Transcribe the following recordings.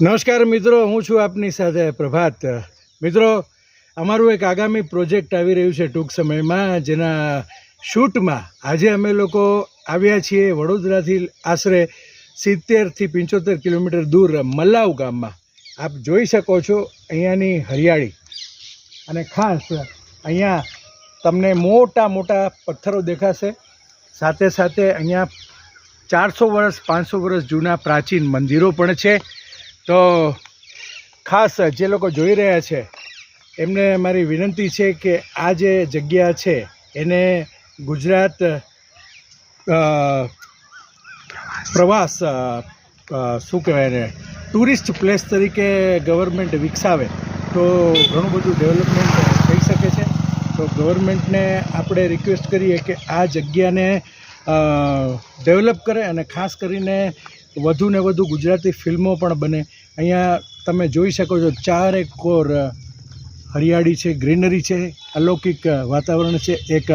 નમસ્કાર મિત્રો, હું છું આપની સાથે પ્રભાત. મિત્રો, અમારું એક આગામી પ્રોજેક્ટ આવી રહ્યું છે ટૂંક સમયમાં, જેના શૂટમાં આજે અમે લોકો આવ્યા છીએ વડોદરાથી આશરે સિત્તેરથી પંચોતેર કિલોમીટર દૂર મલ્લાવ ગામમાં. આપ જોઈ શકો છો અહીંયાની હરિયાળી. અને ખાસ અહીંયા તમને મોટા મોટા પથ્થરો દેખાશે. સાથે સાથે અહીંયા ચારસો વર્ષ, પાંચસો વર્ષ જૂના પ્રાચીન મંદિરો પણ છે. તો ખાસ જે લોકો જોઈ રહ્યા છે, એમને મારી વિનંતી છે કે આ જે જગ્યા છે, એને ગુજરાત પ્રવાસ શું કહેવાય એને, ટુરિસ્ટ પ્લેસ તરીકે ગવર્મેન્ટ વિકસાવે, તો ઘણું બધું ડેવલપમેન્ટ થઈ શકે છે. તો ગવર્મેન્ટને આપણે રિક્વેસ્ટ કરીએ કે આ જગ્યાને ડેવલપ કરે અને ખાસ કરીને વધુ ને વધુ ગુજરાતી ફિલ્મો પણ બને. અહીંયા તમે જોઈ શકો છો, ચારે કોર હરિયાળી છે, ગ્રીનરી છે, અલૌકિક વાતાવરણ છે, એક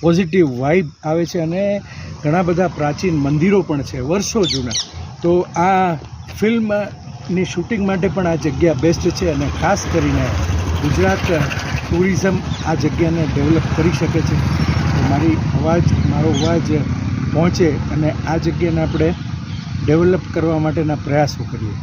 પોઝિટિવ વાઇબ આવે છે અને ઘણા બધા પ્રાચીન મંદિરો પણ છે, વર્ષો જૂના. તો આ ફિલ્મની શૂટિંગ માટે પણ આ જગ્યા બેસ્ટ છે અને ખાસ કરીને ગુજરાત ટુરિઝમ આ જગ્યાને ડેવલપ કરી શકે છે. મારી અવાજ, મારો અવાજ પહોંચે અને આ જગ્યાને આપણે ડેવલપ કરવા માટેના પ્રયાસો કરીએ.